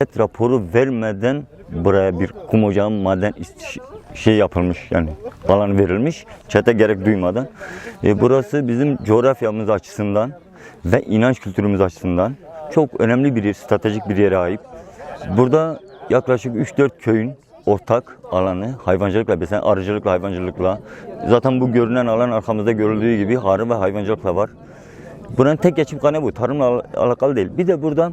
Evet, raporu vermeden buraya bir kum ocağı maden şey yapılmış yani alan verilmiş. Çete gerek duymadan. E, burası bizim coğrafyamız açısından ve inanç kültürümüz açısından çok önemli bir yer, stratejik bir yere ait. Burada yaklaşık 3-4 köyün ortak alanı hayvancılıkla beslenen, arıcılıkla, hayvancılıkla. Zaten bu görünen alan arkamızda görüldüğü gibi arı ve hayvancılıkla var. Buranın tek geçim kaynağı bu. Tarımla al- alakalı değil. Bir de burada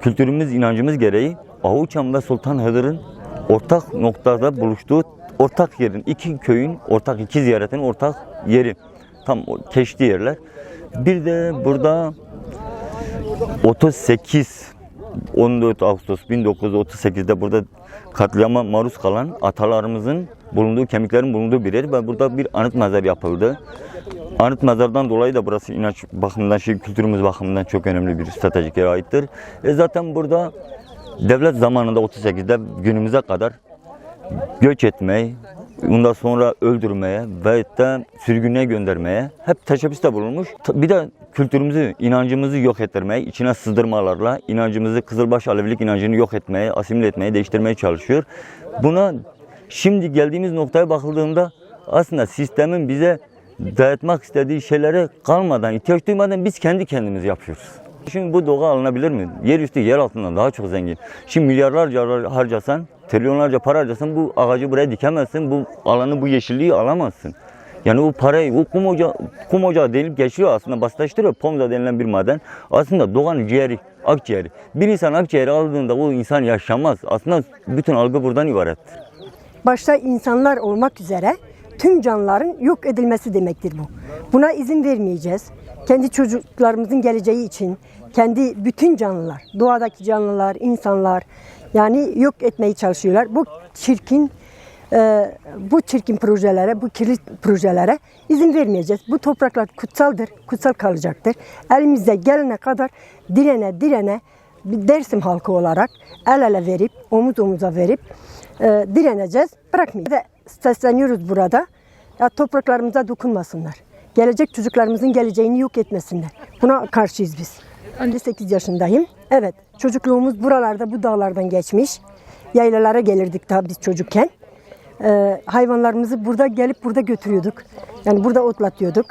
kültürümüz, inancımız gereği Avuçam ve Sultan Hıdır'ın ortak noktada buluştuğu ortak yerin, iki köyün ortak, iki ziyaretin ortak yeri. Tam keşti yerler. Bir de burada 38 14 Ağustos 1938'de burada katliama maruz kalan atalarımızın bulunduğu, kemiklerin bulunduğu bir yer ve burada bir anıt mezar yapıldı. Anıt mezardan dolayı da burası inanç bakımından, şey, kültürümüz bakımından çok önemli bir stratejik yere aittir. E zaten burada devlet zamanında 38'de günümüze kadar göç etmeyi, ondan sonra öldürmeye ve de sürgüne göndermeye hep teşebbüste bulunmuş. Bir de kültürümüzü, inancımızı yok ettirmeye, içine sızdırmalarla inancımızı, Kızılbaş Alevilik inancını yok etmeye, asimile etmeye, değiştirmeye çalışıyor. Buna şimdi geldiğimiz noktaya bakıldığında aslında sistemin bize dayatmak istediği şeylere kalmadan, ihtiyaç duymadan biz kendi kendimiz yapıyoruz. Şimdi bu doğa alınabilir mi? Yer üstü yer altından daha çok zengin. Şimdi milyarlarca harcasan, trilyonlarca para harcasan bu ağacı buraya dikemezsin. Bu alanı, bu yeşilliği alamazsın. Yani bu parayı, bu kum ocağı, kum denilip geçiyor aslında basitleştiriyor. Pomza denilen bir maden. Aslında doğanın ciğeri, akciğeri. Bir insan akciğeri aldığında o insan yaşamaz. Aslında bütün algı buradan ibarettir. başta insanlar olmak üzere tüm canlıların yok edilmesi demektir bu. Buna izin vermeyeceğiz. Kendi çocuklarımızın geleceği için, kendi bütün canlılar, doğadaki canlılar, insanlar yani yok etmeye çalışıyorlar. Bu çirkin bu çirkin projelere, bu kirli projelere izin vermeyeceğiz. Bu topraklar kutsaldır, kutsal kalacaktır. Elimizde gelene kadar direne direne bir Dersim halkı olarak el ele verip, omuz omuza verip e, direneceğiz, bırakmayacağız. Sesleniyoruz burada. Ya topraklarımıza dokunmasınlar. Gelecek çocuklarımızın geleceğini yok etmesinler. Buna karşıyız biz. Ben de 8 yaşındayım. Evet, çocukluğumuz buralarda, bu dağlardan geçmiş. Yaylalara gelirdik daha biz çocukken. Ee, hayvanlarımızı burada gelip burada götürüyorduk. Yani burada otlatıyorduk.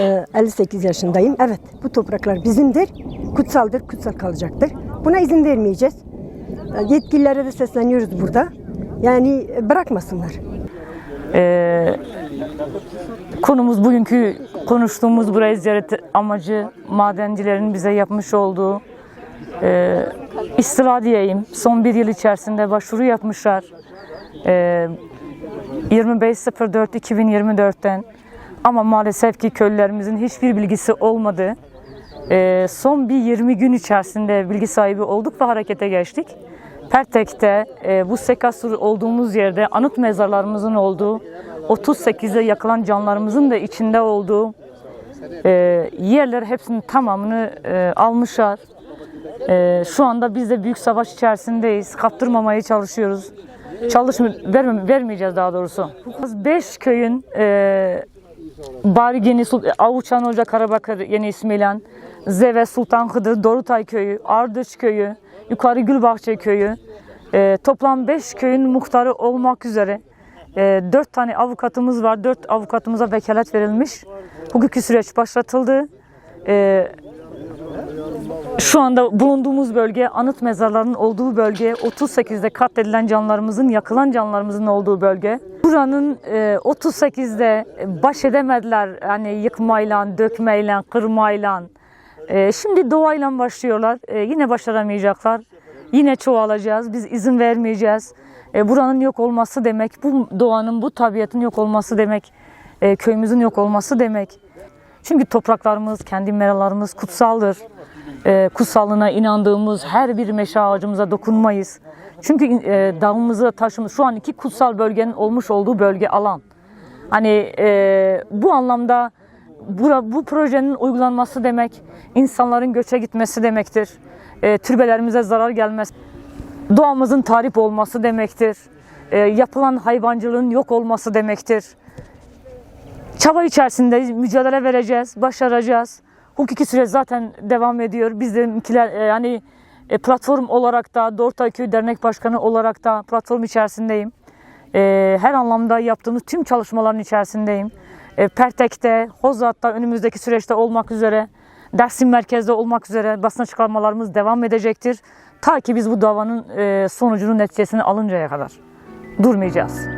Ee, 58 yaşındayım. Evet, bu topraklar bizimdir. Kutsaldır, kutsal kalacaktır. Buna izin vermeyeceğiz. Ee, Yetkililere de sesleniyoruz burada. Yani e, bırakmasınlar. Ee, konumuz bugünkü konuştuğumuz burayı ziyaret amacı madencilerin bize yapmış olduğu e, istila diyeyim. Son bir yıl içerisinde başvuru yapmışlar. E, 25.04.2024'ten ama maalesef ki köylülerimizin hiçbir bilgisi olmadı. E, son bir 20 gün içerisinde bilgi sahibi olduk ve harekete geçtik. Pertek'te e, bu Sekasur olduğumuz yerde anıt mezarlarımızın olduğu, 38'e yakılan canlarımızın da içinde olduğu e, yerler hepsinin tamamını e, almışlar. E, şu anda biz de büyük savaş içerisindeyiz. Kaptırmamaya çalışıyoruz. Çalışma, verme, vermeyeceğiz daha doğrusu. Beş köyün e, Bari Yeni Sul- Avuçan Hoca Karabakır yeni ismiyle Zeve Sultan Hıdır Dorutay Köyü, Ardıç Köyü, Yukarı Gülbahçe Köyü e, toplam 5 köyün muhtarı olmak üzere e, 4 tane avukatımız var. 4 avukatımıza vekalet verilmiş. Hukuki süreç başlatıldı. E, şu anda bulunduğumuz bölge anıt mezarlarının olduğu bölge 38'de katledilen canlarımızın yakılan canlarımızın olduğu bölge. Buranın e, 38'de baş edemediler hani yıkmayla, dökmeyle, kırmayla. E, şimdi doğayla başlıyorlar. E, yine başaramayacaklar. Yine çoğalacağız. Biz izin vermeyeceğiz. E, buranın yok olması demek, bu doğanın, bu tabiatın yok olması demek, e, köyümüzün yok olması demek. Çünkü topraklarımız, kendi meralarımız kutsaldır. E, kutsallığına inandığımız her bir meşe ağacımıza dokunmayız. Çünkü e, dağımızı taşımız şu an iki kutsal bölgenin olmuş olduğu bölge alan. Hani e, bu anlamda bura, bu projenin uygulanması demek insanların göçe gitmesi demektir. E, türbelerimize zarar gelmesi, doğamızın tahrip olması demektir. E, yapılan hayvancılığın yok olması demektir. çaba içerisindeyiz, mücadele vereceğiz, başaracağız. Hukuki süreç zaten devam ediyor. Bizimkiler e, yani e, platform olarak da Dortay Köy Dernek Başkanı olarak da platform içerisindeyim. E, her anlamda yaptığımız tüm çalışmaların içerisindeyim. Pertek'te, Hozat'ta önümüzdeki süreçte olmak üzere, Dersim merkezde olmak üzere basına çıkarmalarımız devam edecektir. Ta ki biz bu davanın e, sonucunu, neticesini alıncaya kadar durmayacağız.